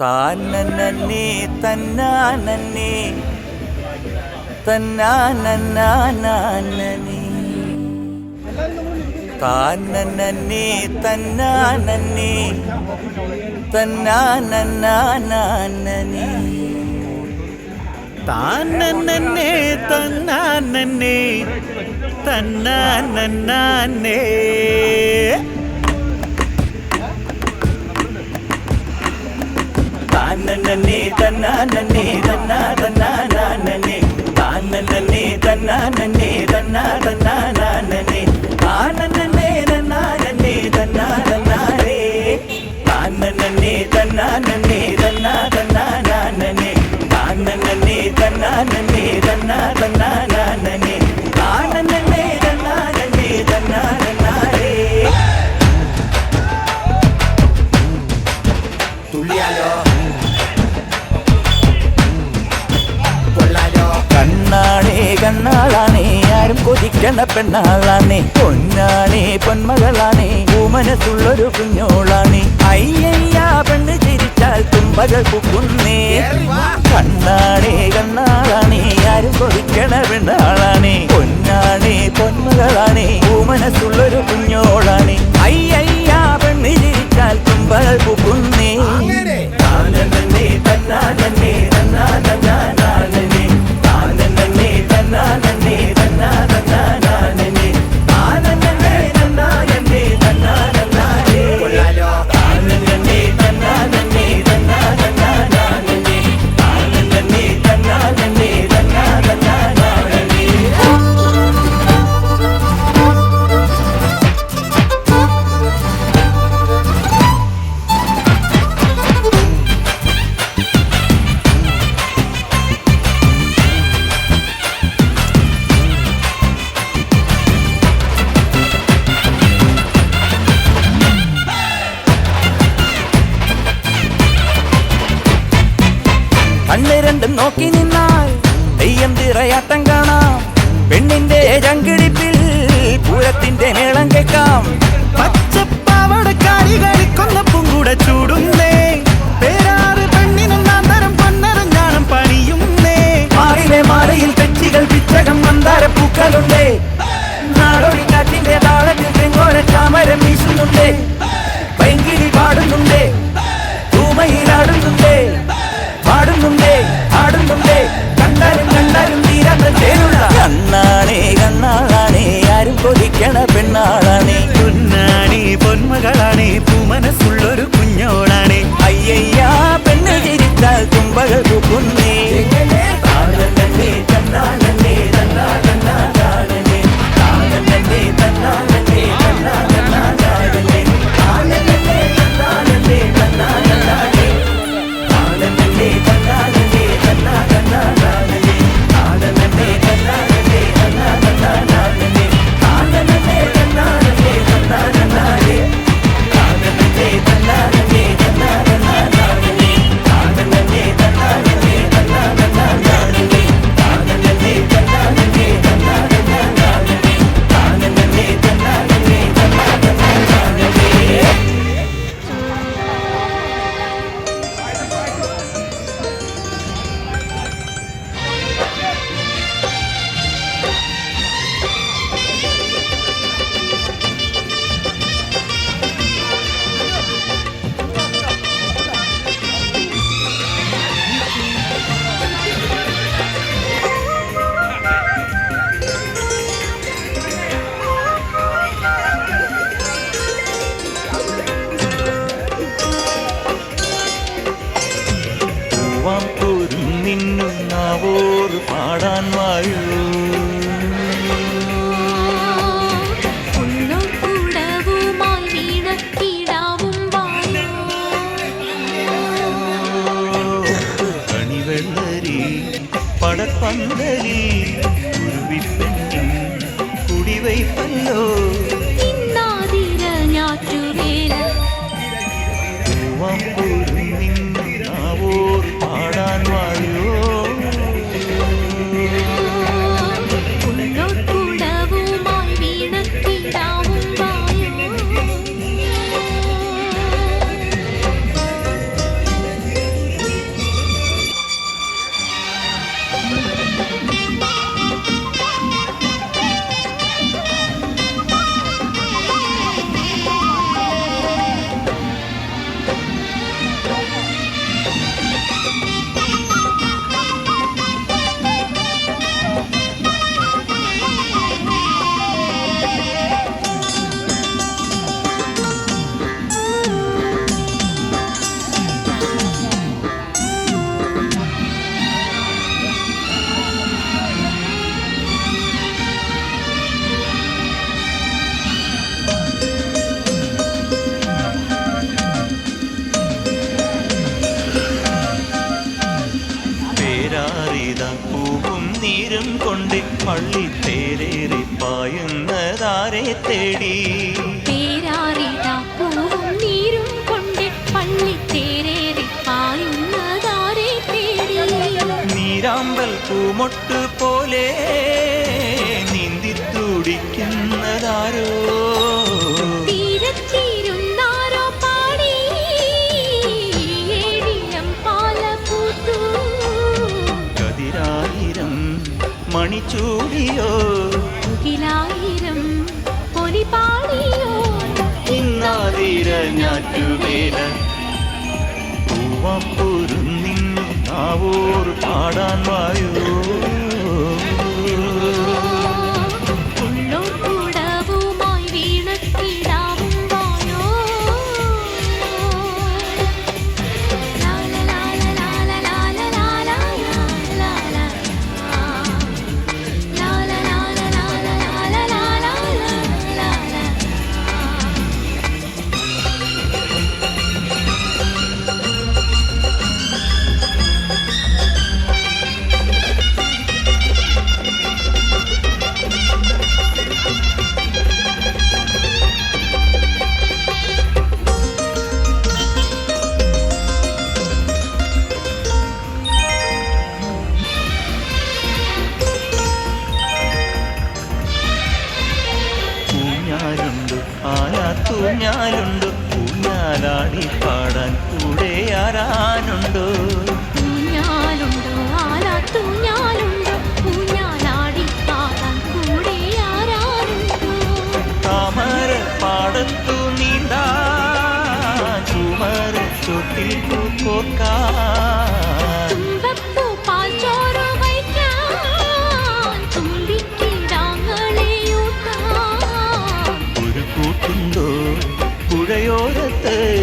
താനന്നെ തന്നാനന്നെ തന്നാനന്നാനീ. താനന്നെ തന്നാനന്നെ തന്നാനന്നാനീ. താനന്നെ തന്നാനന്നെ തന്നാനന്നാനേ. താനന്നേ തന്നാനന്നേ തന്നാ തന്നാ തന്നേ താനന്നേ തന്നാനന്നേ തന്നാ തന്നാ പൊന്ന പെണ്ണാളാണേ പൊന്നാണേ പൊന്മകളാണേ മനസ്സുള്ളൊരു കുഞ്ഞോളാണേ. അയ്യയ്യാ പെണ്ണ് ചിരിച്ചാൽ തുമ്പകൾ കുക്കുന്നേ കണ്ണാണേ കണ്ണാളാണേ ആരും കൊതിക്കണ പെണ്ണാളാണേ. പൊന്നാണേ പൊന്മകളാണേ മനസ്സുള്ളൊരു കുഞ്ഞോളാണേ. അയ്യയ്യാ പെണ്ണ് ചിരിച്ചാൽ തുമ്പകൾ കുക്കുന്നേ சடங்கைக்காம் പൂമൊട്ട് പോലെ നീന്തി തുടിക്കുന്നതാരോ കതിരായിരം മണിച്ചൂടിയോ? കുകിലായിരം പൊലിപാടിയോ ഞാറ്റുവേല. പൂവപ്പൂരും மாவோர் பாடான் வாயோ. Hey.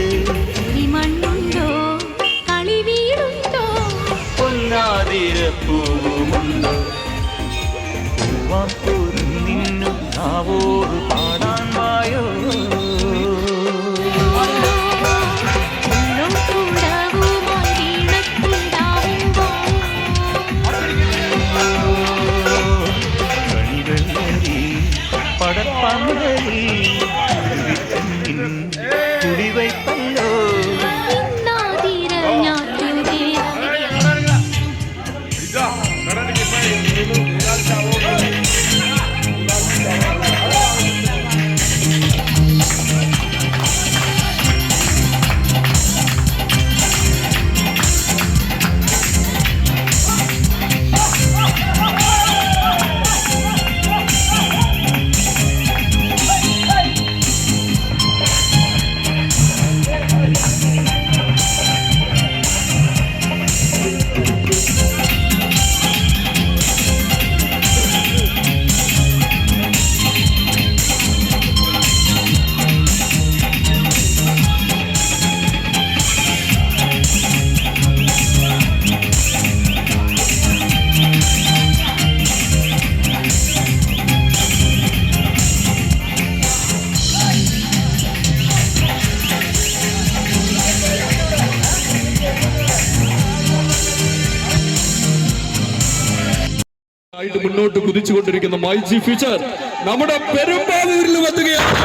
മൈ ജി ഫ്യൂച്ചർ നമ്മുടെ പെരുമ്പാവൂരിലും എത്തുകയാണ്.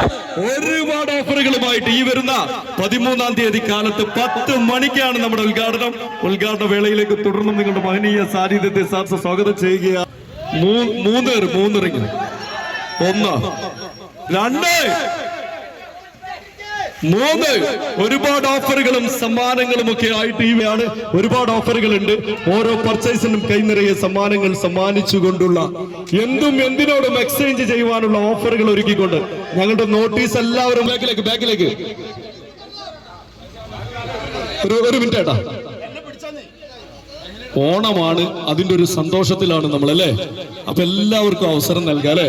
ഒരുപാട് ഓഫറുകളുമായിട്ട് ഈ വരുന്ന പതിമൂന്നാം തീയതി കാലത്ത് പത്ത് മണിക്കാണ് നമ്മുടെ ഉദ്ഘാടനം. ഉദ്ഘാടന വേളയിലേക്ക് തുടർന്നും നിങ്ങളുടെ മഹനീയ സാന്നിധ്യത്തെ സാർസ് സ്വാഗതം ചെയ്യുകയാണ്. മൂന്ന് മൂന്ന് റിങ് ഒന്ന് രണ്ട്. മൂന്ന്. ഒരുപാട് ഓഫറുകളും സമ്മാനങ്ങളും ഒക്കെ ആയിട്ട് ഇവയാണ് ഒരുപാട് ഓഫറുകൾ ഉണ്ട് ഓരോ പർച്ചേസിനും കൈ കൈനിറയെ സമ്മാനങ്ങൾ സമ്മാനിച്ചുകൊണ്ടുള്ള എന്തും എന്തിനോടും എക്സ്ചേഞ്ച് ചെയ്യുവാനുള്ള ഓഫറുകൾ ഒരുക്കിക്കൊണ്ട് ഞങ്ങളുടെ നോട്ടീസ് എല്ലാവരും ബാക്കിലേക്ക് ബാക്കിലേക്ക്. ഒരു ഒരു മിനിറ്റ് ഏട്ടാ. ഓണമാണ് അതിന്റെ ഒരു സന്തോഷത്തിലാണ് നമ്മൾ അല്ലേ അപ്പൊ എല്ലാവർക്കും അവസരം നൽകാം അല്ലേ?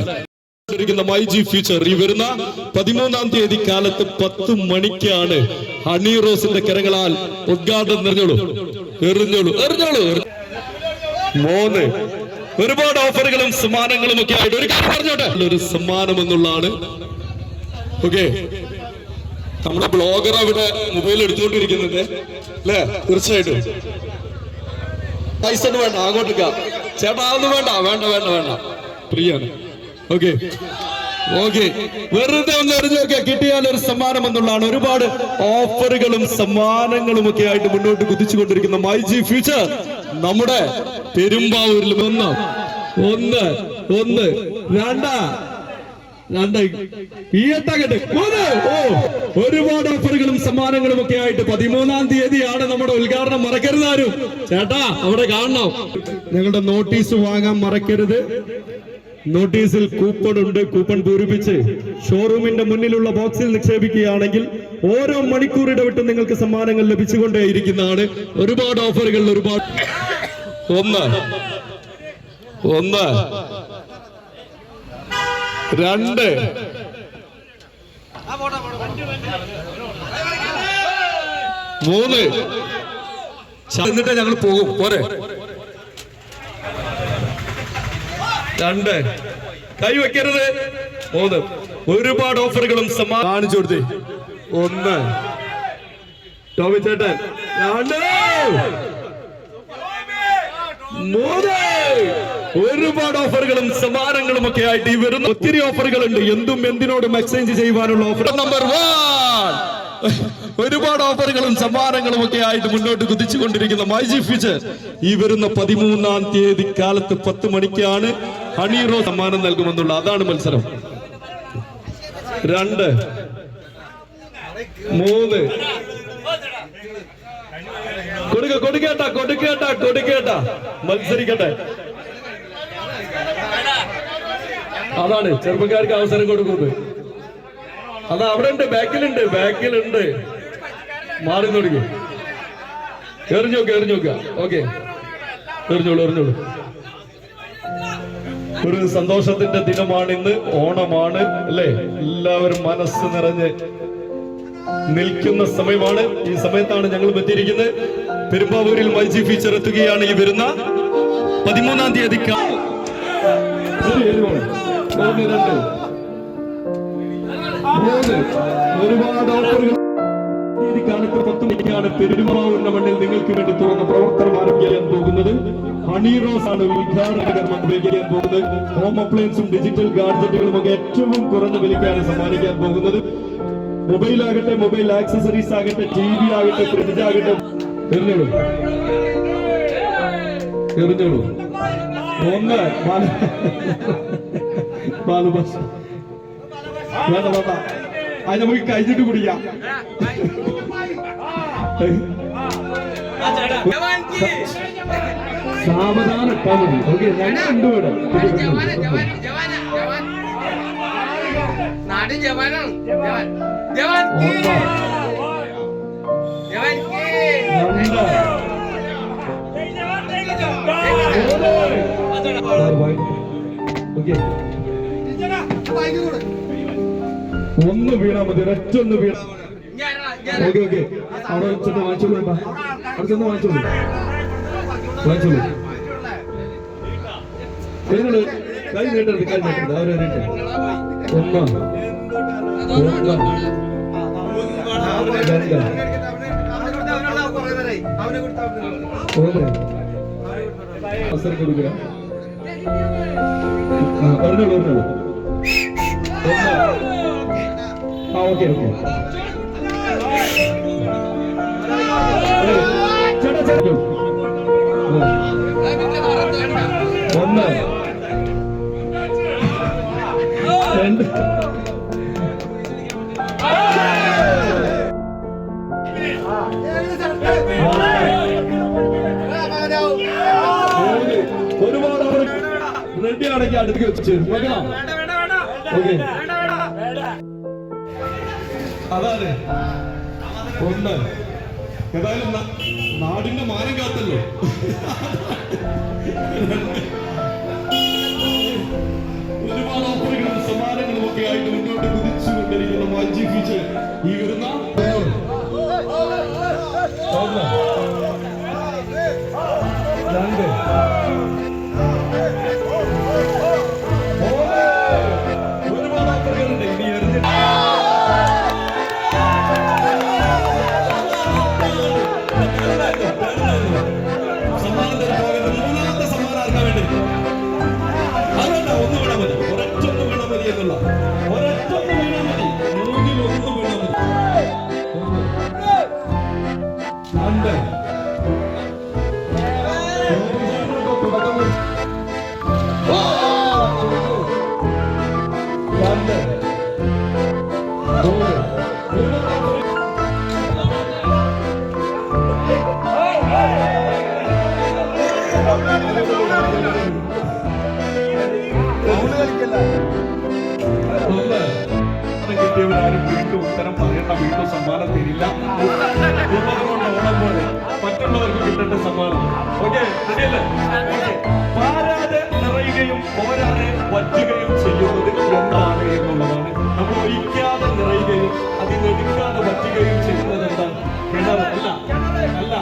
ഇരിക്കുന്ന മൈ ജി ഫ്യൂച്ചർ ഈ വരുന്ന പതിമൂന്നാം തീയതി കാലത്ത് പത്ത് മണിക്കാണ് ഹണി റോസിന്റെ കരങ്ങളാൽ ഉദ്ഘാടനം നിറഞ്ഞോളൂ എറിഞ്ഞോളൂ എറിഞ്ഞോളൂ മൂന്ന് ഒരുപാട് ഓഫറുകളും സമ്മാനങ്ങളും ഒക്കെ ആയിട്ട് ഒരു കാര്യം പറഞ്ഞോട്ടെ. ഒരു സമ്മാനം എന്നുള്ളതാണ്. ഓക്കെ. നമ്മുടെ ബ്ലോഗർ അവിടെ മൊബൈൽ എടുത്തുകൊണ്ടിരിക്കുന്നുണ്ട്. അല്ലേ? തീർച്ചയായിട്ടും. പൈസ ഒന്നും വേണ്ട അങ്ങോട്ട് നിൽക്കാം ചേട്ടാ ഒന്നും വേണ്ട വേണ്ട വേണ്ട വേണ്ട. പ്രിയാണ്. ഓക്കെ. ഓക്കെ. വെറുതെ ഒന്ന് എറിഞ്ഞു നോക്കിയാ കിട്ടിയാൽ ഒരു സമ്മാനം എന്നുള്ളതാണ്. ഒരുപാട് ഓഫറുകളും സമ്മാനങ്ങളും ഒക്കെ ആയിട്ട് മുന്നോട്ട് കുതിച്ചുകൊണ്ടിരിക്കുന്ന മൈ ജി ഫ്യൂച്ചർ നമ്മുടെ പെരുമ്പാവൂരിൽ ഒന്ന് ഒന്ന് ഒന്ന് രണ്ട ഓ ഒരുപാട് ഓഫറുകളും സമ്മാനങ്ങളും ഒക്കെ ആയിട്ട് പതിമൂന്നാം തീയതിയാണ് നമ്മുടെ ഉദ്ഘാടനം. മറക്കരുത് ആരും. ചേട്ടാ അവിടെ കാണണം. ഞങ്ങളുടെ നോട്ടീസ് വാങ്ങാൻ മറക്കരുത്. നോട്ടീസിൽ കൂപ്പൺ ഉണ്ട് കൂപ്പൺ പൂരിപ്പിച്ച്. ഷോറൂമിന്റെ മുന്നിലുള്ള ബോക്സിൽ നിക്ഷേപിക്കുകയാണെങ്കിൽ ഓരോ മണിക്കൂർ ഇടവിട്ട് നിങ്ങൾക്ക് സമ്മാനങ്ങൾ ലഭിച്ചുകൊണ്ടേയിരിക്കുന്നതാണ്. ഒരുപാട് ഓഫറുകൾ ഒരുപാട് ഒന്ന്. ഒന്ന്. രണ്ട്. മൂന്ന്. എന്നിട്ട് ഞങ്ങൾ പോകും. പോരെ. രണ്ട്. കൈ വെക്കരുത്. മൂന്ന്. ഒരുപാട് ഓഫറുകളും സമ്മാനം കാണിച്ചു കൊടുത്തേ. ഒന്ന്. ടോമി ചേട്ടൻ. രണ്ട്. മൂന്ന്. ഒരുപാട് ഓഫറുകളും സമ്മാനങ്ങളും ഒക്കെ ആയിട്ട് ഈ വരുന്ന ഒത്തിരി ഓഫറുകൾ ഉണ്ട് എന്തും എന്തിനോടും എക്സ്ചേഞ്ച് ചെയ്യുവാനുള്ള ഓഫർ നമ്പർ വൺ ഒരുപാട് ഓഫറുകളും സമ്മാനങ്ങളും ഒക്കെ ആയിട്ട് മുന്നോട്ട് കുതിച്ചുകൊണ്ടിരിക്കുന്ന മൈജി ഫ്യൂച്ചർ. ഈ വരുന്ന പതിമൂന്നാം തീയതി കാലത്ത് പത്ത് മണിക്കാണ് ഹണീറോ സമ്മാനം നൽകുമെന്നുള്ള അതാണ് മത്സരം. രണ്ട് മൂന്ന്. കൊടുക്ക കൊടുക്കേട്ട കൊടുക്കേട്ട കൊടുക്കേട്ട. മത്സരിക്കട്ടെ. അതാണ് ചെറുപ്പക്കാർക്ക് അവസരം കൊടുക്കുന്നത്. അതാ അവിടെ ഉണ്ട് ബാക്കിലുണ്ട് ബാക്കിലുണ്ട്. മാറി തുടങ്ങി എറിഞ്ഞോക്ക എറിഞ്ഞോക്ക ഓക്കെ. എറിഞ്ഞോളൂ എറിഞ്ഞോളൂ. ഒരു സന്തോഷത്തിന്റെ ദിനമാണ് ഇന്ന് ഓണമാണ് അല്ലേ? എല്ലാവരും മനസ്സ് നിറഞ്ഞ് നിൽക്കുന്ന സമയമാണ്. ഈ സമയത്താണ് ഞങ്ങൾ എത്തിയിരിക്കുന്നത് പെരുമ്പാവൂരിൽ മൈജി ഫീച്ചർ എത്തുകയാണ് ഈ വരുന്ന പതിമൂന്നാം തീയതി ഒരുപാട് ഓഫറുകൾ ഈ കാലത്ത് പത്ത് മണിക്കാണ് പെരുമാവുന്ന മണ്ണിൽ നിങ്ങൾക്ക് വേണ്ടി തുറന്ന പ്രവർത്തനം ആരംഭിക്കാൻ പോകുന്നത്. ഹണി റോസ് ആണ് ഉദ്ഘാടന കർമ്മം പോകുന്നത്. ഹോം അപ്ലയൻസും ഡിജിറ്റൽ ഗാഡ്ജറ്റുകളും ഒക്കെ ഏറ്റവും കുറഞ്ഞ വിലയ്ക്കാണ് സമ്മാനിക്കാൻ പോകുന്നത്. മൊബൈൽ ആകട്ടെ മൊബൈൽ ആക്സസറീസ് ആകട്ടെ ടി വി ആകട്ടെ ഫ്രിഡ്ജ് ആകട്ടെ. എറിഞ്ഞോളൂ. എറിഞ്ഞോളൂ. ഒന്ന് അത് നമുക്ക് കഴിഞ്ഞിട്ട് കുടിക്കാം. സാവധാനം ഇട്ടാ മതി ഓക്കെ ഞങ്ങൾ ഉണ്ട് ഇവിടെ. ജവാന ജവാൻ. ജവാന ജവാൻ നാട് ജവാനാണ് ജവാൻ ജവാൻ കീ ജവാൻ ഓക്കെ ഒന്ന് വീണാ മതി ഒരൊറ്റ ഒന്ന് വീണ ഓക്കെ ഓക്കെ. അവിടെ വെച്ചിട്ട് വാങ്ങിച്ചോളൂ കേട്ടാ അവിടെ ചെന്ന് വാങ്ങിച്ചോളൂ നിങ്ങൾ കൈ നീട്ടരുത് കൈ നീട്ടരുത്. അവരെ ഒന്ന്. അവസരം കൊടുക്കുക. പറഞ്ഞോളൂ പറഞ്ഞോളൂ. Okay okay. ഒന്ന്. രണ്ട്. ഒരുപാട് റെഡി ആണെങ്കിൽ അടുത്ത് വെച്ച് ഓക്കെ. അതാണ്. ഒന്ന് ഏതായാലും നാടിന്റെ മാനം കാത്തല്ലോ. ഒരുപാട് ഓഫറുകളും സമ്മാനങ്ങളും ഒക്കെ ആയിട്ട് മുന്നോട്ട് കുതിച്ചുകൊണ്ടിരിക്കുന്ന മാജി ഫീച്ചർ ഈ വരുന്ന രണ്ട്. കിട്ടിയവരാരും വീണ്ടും ഉത്തരം പറയണ്ട വീണ്ടും സമ്മാനം തരില്ല ഉള്ളതുകൊണ്ട് ഓണം പോലെ മറ്റുള്ളവർക്ക് കിട്ടേണ്ട സമ്മാനം ഓക്കെ പാരാതെ നിറയുകയും പോരാതെ വറ്റുകയും ചെയ്യുന്നത് എന്താണ് എന്നുള്ളതാണ് നമ്മൾ ഒഴിക്കാതെ നിറയുകയും അതിനെടുക്കാതെ വറ്റുകയും ചെയ്യുന്നത് എന്താണ് കിണറ് അല്ല അല്ല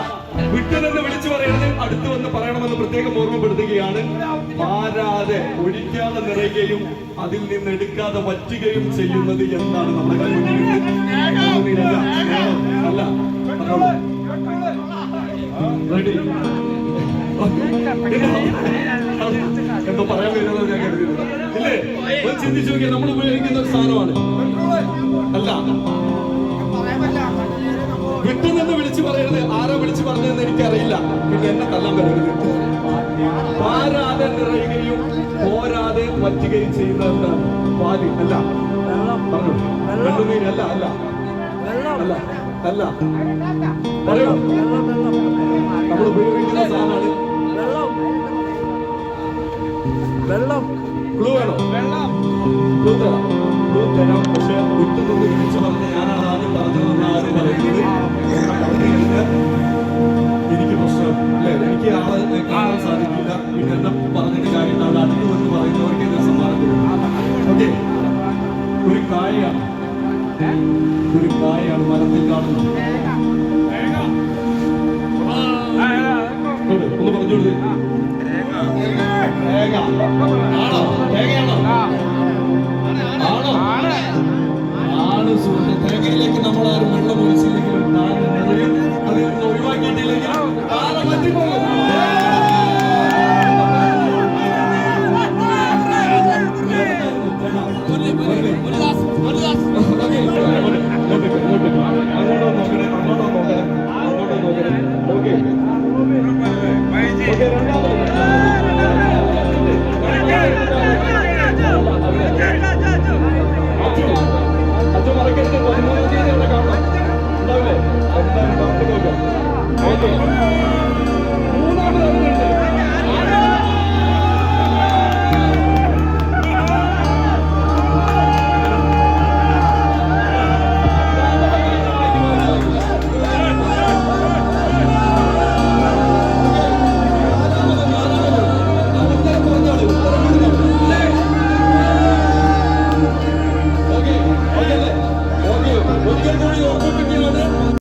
വിട്ടുനിന്ന് വിളിച്ചു പറയണത് അടുത്ത് വന്ന് പറയണമെന്ന് പ്രത്യേകം ഓർമ്മപ്പെടുത്തുകയാണ്. മാറാതെ ഒഴിക്കാതെ നിറയുകയും അതിൽ നിന്ന് എടുക്കാതെ പറ്റുകയും ചെയ്യുന്നത് എന്താണ് നമ്മുടെ അല്ല റെഡി എന്തോ പറയാൻ ചിന്തിച്ചു നോക്കിയാൽ നമ്മൾ ഉപയോഗിക്കുന്ന ഒരു സാധനമാണ്. അല്ല വിട്ടുനിന്ന് വിളിച്ചു പറയുന്നത് ആരാ വിളിച്ചു പറഞ്ഞതെന്ന് എനിക്കറിയില്ല. പിന്നെ എന്നെ തല്ലാൻ വരരുത് പാരാതെ നിറയുകയും പോരാതെ വറ്റുകയും ചെയ്യുന്ന പാതി. പാൽ അല്ല പറഞ്ഞു. അല്ല അല്ല. അല്ല. അല്ല. പറയൂ. നമ്മൾ ഉപയോഗിക്കുന്ന സാധനമാണ് ക്ലൂ വെള്ളം. ക്ലൂ തരാം. ക്ലൂ തരാം. പക്ഷെ വിട്ടുനിന്ന് വിളിച്ചു പറഞ്ഞ ഞാനാണ് ആദ്യം പറഞ്ഞതെന്ന് ആദ്യം പറയുന്നത് എനിക്ക് പ്രശ്നം. അല്ലേ? എനിക്ക് ആളെ കാണാൻ സാധിക്കില്ല. പിന്നെ പറഞ്ഞിട്ട് കാര്യമില്ല അവിടെ വന്ന് പറയുന്നവർക്ക് ഓക്കെ. ഒരു കായാണ് ഒരു കായാണ് മരത്തിൽ കാണുന്നത്. ഒന്ന് പറഞ്ഞു ആണോ? സുഹൃത്തെ തേങ്ങയിലേക്ക് നമ്മൾ ആരും വെള്ളം